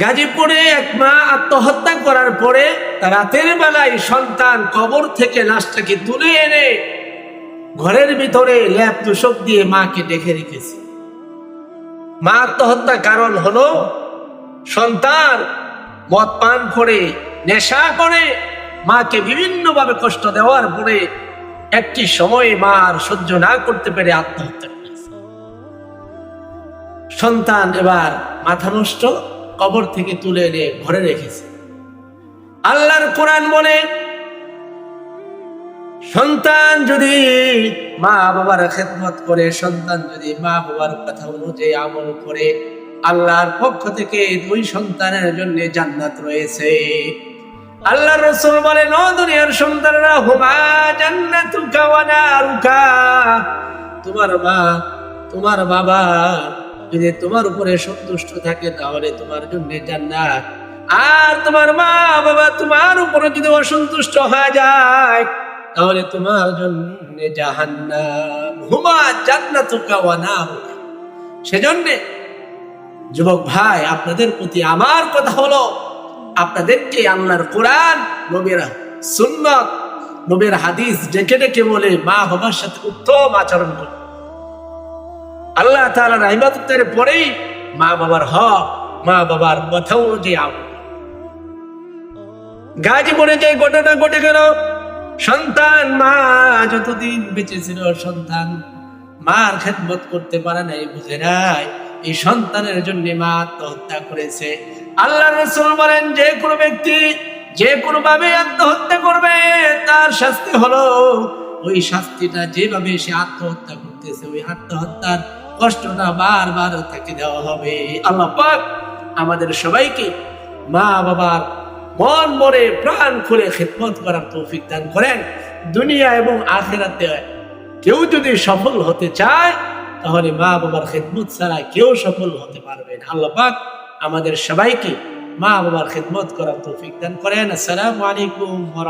গাজীপুরে এক মা আত্মহত্যা করার পরে রাতের বেলায় সন্তান কবর থেকে লাশটাকে তুলে এনে ঘরের ভিতরে ল্যাপ তুষক দিয়ে মাকে ডেকে রেখেছে। মা আত্মহত্যার কারণ হলো সন্তান মদ পান করে, নেশা করে, মাকে বিভিন্নভাবে কষ্ট দেওয়ার পরে একটি সময় মা আর সহ্য না করতে পেরে আত্মহত্যা করেছে। সন্তান এবার মাথা নষ্ট কবর থেকে তুলে এনে ঘরে রেখেছে। আল্লাহর কোরআন বলে, সন্তান যদি মা বাবার খেদমত করে, সন্তান যদি মা বাবার কথা অনুযায়ী আমল করে, আল্লাহর পক্ষ থেকে দুই সন্তানের জন্য জান্নাত রয়েছে। আল্লাহ রসুল বলেন ও দুনিয়ার সন্তানরা, হুমা নারুকা। তোমার মা, তোমার বাবা যদি তোমার উপরে সন্তুষ্ট থাকে, তাহলে তোমার জন্য জান্নাত। আর তোমার মা বাবা তোমার উপরে যদি অসন্তুষ্ট হয়ে যায়, তাহলে তোমার জন্য জাহান্নাম। হুমা জান্নাতুকা ওয়া নারুকা। সেজন্য যুবক ভাই, আপনাদের প্রতি আমার কথা হলো, আপনাদেরকে আল্লাহর কোরআন, নবীর সুন্নত, নবীর হাদিস ডেকে ডেকে বলে, মা বাবার সাথে উত্তম আচরণ করুন আল্লাহ তাআলা রাহিমাতের পরেই মা বাবার হক, মা বাবার কথা অনুযায়ী আমল গাজীপুরে যে ঘটনা ঘটে গেল, সন্তান মা যতদিন বেঁচে ছিল সন্তান, মার খেদমত করতে পারে নাই, বুঝে নাই। এই সন্তানের জন্য মা আত্মহত্যা করেছে। আল্লাহ রসুল বলেন, যে কোনো ব্যক্তি যে কোনো ভাবে আত্মহত্যা করবে, তার শাস্তি হলো ওই শাস্তিটা যেভাবে সে আত্মহত্যা করতেছে ওই আত্মহত্যার কষ্টটা বারবার তাকে দেওয়া হবে। আল্লাহ পাক আমাদের সবাইকে মা বাবার মন মরে প্রাণ খুলে খেদমত করার তৌফিক দান করেন। দুনিয়া এবং আখেরাতে কেউ যদি সফল হতে চায়, তাহলে মা বাবার খেদমত ছাড়া কেউ সফল হতে পারবে না। আল্লাহ পাক আমাদের সবাইকে মা বাবার খেদমত করার তৌফিক দান করেন। আসসালামু আলাইকুম ওয়া